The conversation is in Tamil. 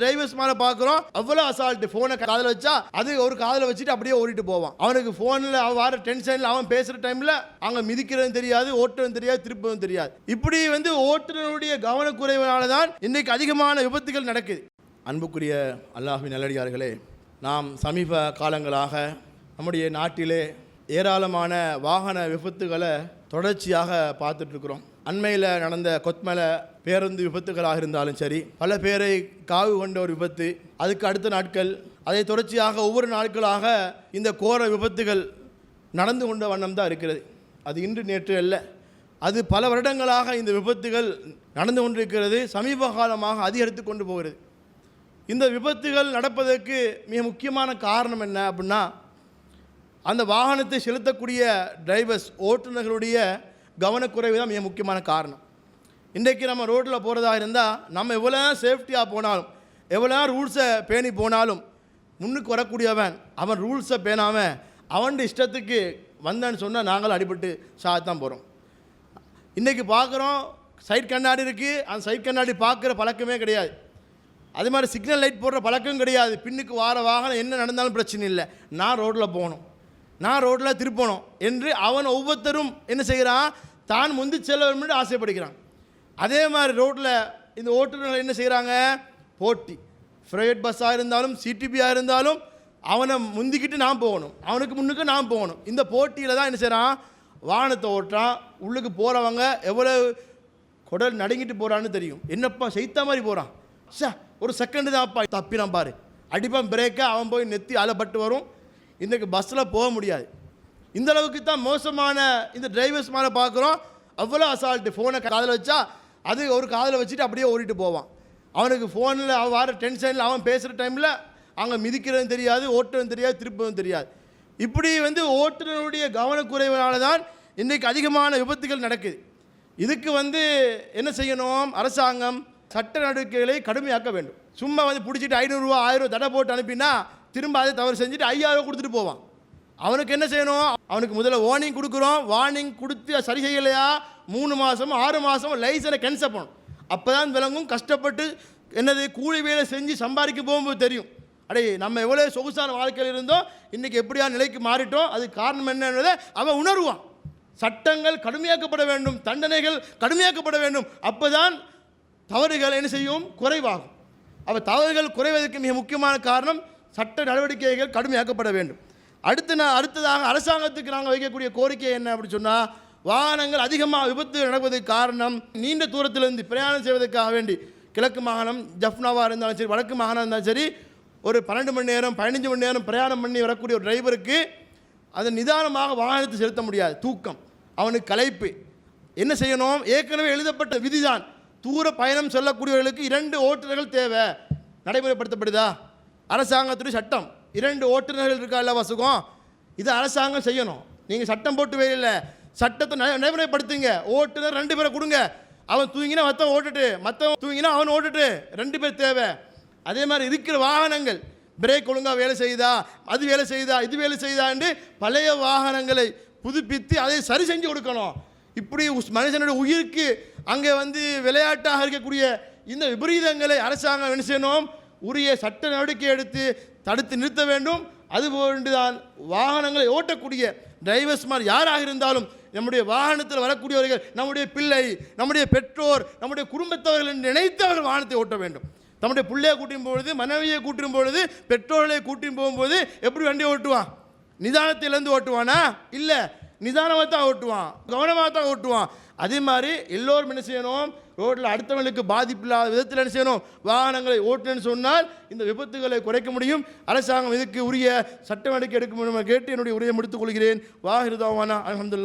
டிரைவர்ஸ் மேல பாக்குறோம் அவ்வளவு அசால்ட் போனை காதல வச்சா அது ஒரு காதல வச்சுட்டு அப்படியே ஓடிட்டு போவான். அவனுக்கு போன்ல அவன் வர டென்ஷன்ல அவன் பேசுற டைம்ல அவங்க மிதிக்கிறதும் தெரியாது ஓட்டுறதும் தெரியாது திருப்பதும் தெரியாது. இப்படி வந்து ஓட்டுநருடைய கவனக்குறைவினால தான் இன்னைக்கு அதிகமான விபத்துகள் நடக்குது. அன்புக்குரிய அல்லாஹி நல்லடியார்களே நாம் சமீப காலங்களாக நம்முடைய நாட்டிலே ஏராளமான வாகன விபத்துகளை தொடர்ச்சியாக பார்த்துட்ருக்குறோம் அண்மையில் நடந்த கொத்மலை பேருந்து விபத்துகளாக இருந்தாலும் சரி பல பேரை காவு கொண்ட ஒரு விபத்து அதுக்கு அடுத்த நாட்கள் அதை தொடர்ச்சியாக ஒவ்வொரு நாட்களாக இந்த கோர விபத்துகள் நடந்து கொண்ட வண்ணம் தான் இருக்கிறது. அது இன்று நேற்று அல்ல அது பல வருடங்களாக இந்த விபத்துகள் நடந்து கொண்டிருக்கிறது சமீப காலமாக அதிகரித்து கொண்டு போகிறது. இந்த விபத்துகள் நடப்பதற்கு மிக முக்கியமான காரணம் என்ன அப்படின்னா அந்த வாகனத்தை செலுத்தக்கூடிய டிரைவர்ஸ் ஓட்டுநர்களுடைய கவனக்குறைவு தான் மிக முக்கியமான காரணம். இன்றைக்கு நம்ம ரோட்டில் போகிறதா இருந்தால் நம்ம எவ்வளோ சேஃப்டியாக போனாலும் எவ்வளோ ரூல்ஸை பேணி போனாலும் முன்னுக்கு வரக்கூடியவன் அவன் ரூல்ஸை பேணாமல் அவன் இஷ்டத்துக்கு வந்தேன்னு சொன்னால் நாங்களும் அடிபட்டு சாத்தான் போகிறோம் இன்றைக்கி பார்க்குறோம் சைட் கண்ணாடி இருக்குது அந்த சைட் கண்ணாடி பார்க்குற பழக்கமே கிடையாது. அதே மாதிரி சிக்னல் லைட் போடுற பழக்கம் கிடையாது. பின்னுக்கு வார வாகனம் என்ன நடந்தாலும் பிரச்சனை இல்லை. நான் ரோட்டில் போகணும். நான் ரோட்டில் திருப்பணும் என்று அவன் ஒவ்வொருத்தரும் என்ன செய்கிறான்? தான் முந்தி செல்ல வேண்டும் என்று ஆசைப்படுகிறான். அதே மாதிரி ரோட்டில் இந்த ஓட்டுநர்கள் என்ன செய்கிறாங்க? போட்டி. ப்ரைவேட் பஸ்ஸாக இருந்தாலும் சிடிபியாக இருந்தாலும் அவனை முந்திக்கிட்டு நான் போகணும். அவனுக்கு முன்னுக்கு நான் போகணும். இந்த போட்டியில் தான் என்ன செய்கிறான் வாகனத்தை ஓட்டுறான். உள்ளுக்கு போகிறவங்க எவ்வளோ குடல் நடுங்கிட்டு போகிறான்னு தெரியும். என்னப்பா செய்த மாதிரி போகிறான் சே ஒரு செகண்டு தான் அப்பா தப்பினான் பாரு. அடிப்பான் பிரேக்கை அவன் போய் நெத்தி அலப்பட்டு வரும். இன்றைக்கு பஸ்ஸில் போக முடியாது. இந்த அளவுக்கு தான் மோசமான இந்த டிரைவர்ஸ் மேலே பார்க்குறோம் அவ்வளோ அசால்ட்டு ஃபோனை காதில் வச்சா அது ஒரு காதில் வச்சுட்டு அப்படியே ஓடிட்டு போவான். அவனுக்கு ஃபோனில் அவன் வர டென்ஷனில் அவன் பேசுகிற டைமில் அங்கே மிதிக்கிறதும் தெரியாது ஓட்டுறதும் தெரியாது திருப்பதும் தெரியாது. இப்படி வந்து ஓட்டுநருடைய கவனக்குறைவினால தான் இன்றைக்கு அதிகமான விபத்துகள் நடக்குது. இதுக்கு வந்து என்ன செய்யணும்? அரசாங்கம் சட்ட நடவடிக்கைகளை கடுமையாக்க வேண்டும். சும்மா வந்து பிடிச்சிட்டு ஐநூறுரூவா ஆயிரம் தடை போட்டு அனுப்பினா திரும்ப அதை தவறு செஞ்சுட்டு ஐயாவை கொடுத்துட்டு போவான். அவனுக்கு என்ன செய்யணும்? அவனுக்கு முதல்ல வார்னிங் கொடுக்குறோம். வார்னிங் கொடுத்து சரி செய்யலையா? மூணு மாதம் ஆறு மாதம் லைசனை கேன்சல் பண்ணணும். அப்போ தான் விளங்கும் கஷ்டப்பட்டு என்னது கூலி வேலை செஞ்சு சம்பாதிக்க போகும்போது தெரியும். அடே நம்ம எவ்வளோ சொகுசான வாழ்க்கையில் இருந்தோம். இன்றைக்கி எப்படியா நிலைக்கு மாறிட்டோம். அது காரணம் என்னன்றதை அவன் உணர்வான். சட்டங்கள் கடுமையாக்கப்பட வேண்டும். தண்டனைகள் கடுமையாக்கப்பட வேண்டும். அப்போதான் தவறுகள் என்ன செய்யும்? குறைவாகும். அப்போ தவறுகள் குறைவதற்கு மிக முக்கியமான காரணம் சட்ட நடவடிக்கைகள் கடுமையாக்கப்பட வேண்டும். அடுத்து நான் அடுத்ததாக அரசாங்கத்துக்கு நாங்கள் வைக்கக்கூடிய கோரிக்கை என்ன அப்படின்னு சொன்னால் வாகனங்கள் அதிகமாக விபத்து நடப்பதற்கு காரணம் நீண்ட தூரத்திலிருந்து பிரயாணம் செய்வதற்காக வேண்டி. கிழக்கு மாகாணம் ஜஃப்னாவாக இருந்தாலும் சரி வடக்கு மாகாணம் இருந்தாலும் சரி ஒரு பன்னெண்டு மணி நேரம் பதினஞ்சு மணி நேரம் பிரயாணம் பண்ணி வரக்கூடிய ஒரு டிரைவருக்கு அதை நிதானமாக வாகனத்தை செலுத்த முடியாது. தூக்கம் அவனுக்கு கலைப்பு என்ன செய்யணும்? ஏற்கனவே எழுதப்பட்ட விதிதான். தூர பயணம் சொல்லக்கூடியவர்களுக்கு இரண்டு ஓட்டுநர்கள் தேவை. நடைமுறைப்படுத்தப்படுதா? அரசாங்கத்துடைய சட்டம். இரண்டு ஓட்டுநர்கள் இருக்கா அல்லவா சுகம் இது அரசாங்கம் செய்யணும். நீங்கள் சட்டம் போட்டு வேலையில் சட்டத்தை நடைமுறைப்படுத்துங்க. ஓட்டுநர் ரெண்டு பேரை கொடுங்க. அவன் தூங்கினா மற்றவன் ஓட்டுட்டு மற்றவன் தூங்கினா அவன் ஓட்டுட்டு. ரெண்டு பேர் தேவை. அதே மாதிரி இருக்கிற வாகனங்கள். பிரேக் ஒழுங்காக வேலை செய்யுதா அது வேலை செய்யுதா இது வேலை செய்யுதான்னு பழைய வாகனங்களை புதுப்பித்து அதை சரி செஞ்சு கொடுக்கணும். இப்படி மனுஷனுடைய உயிருக்கு அங்கே வந்து விளையாட்டாக இருக்கக்கூடிய இந்த விபரீதங்களை அரசாங்கம் என்ன செய்யணும்? உரிய சட்ட நடவடிக்கை எடுத்து தடுத்து நிறுத்த வேண்டும். அதுபோன்றுதான் வாகனங்களை ஓட்டக்கூடிய டிரைவர்ஸ்மார் யாராக இருந்தாலும் நம்முடைய வாகனத்தில் வரக்கூடியவர்கள் நம்முடைய பிள்ளை நம்முடைய பெற்றோர் நம்முடைய குடும்பத்தவர்கள் என்று நினைத்தவர்கள் வாகனத்தை ஓட்ட வேண்டும். தம்முடைய பிள்ளையை கூட்டியும் பொழுது மனைவியை கூட்டியும் பொழுது பெற்றோர்களை கூட்டியும் போகும்போது எப்படி வண்டி ஓட்டுவான்? நிதானத்திலேருந்து ஓட்டுவானா? இல்லை நிதானமாக தான் ஓட்டுவான் கவனமாக தான் ஓட்டுவான். அதே மாதிரி எல்லோரும் என்ன செய்யணும்? ரோட்டில் அடுத்தவங்களுக்கு பாதிப்பு இல்லாத விதத்தில் என்ன செய்யணும்? வாகனங்களை ஓட்டுன்னு சொன்னால் இந்த விபத்துகளை குறைக்க முடியும். அரசாங்கம் இதுக்கு உரிய சட்ட நடவடிக்கை எடுக்க முடியும் கேட்டு என்னுடைய உரையை முடித்துக் கொள்கிறேன். வாஹிருதாவானா அலமதுல்லா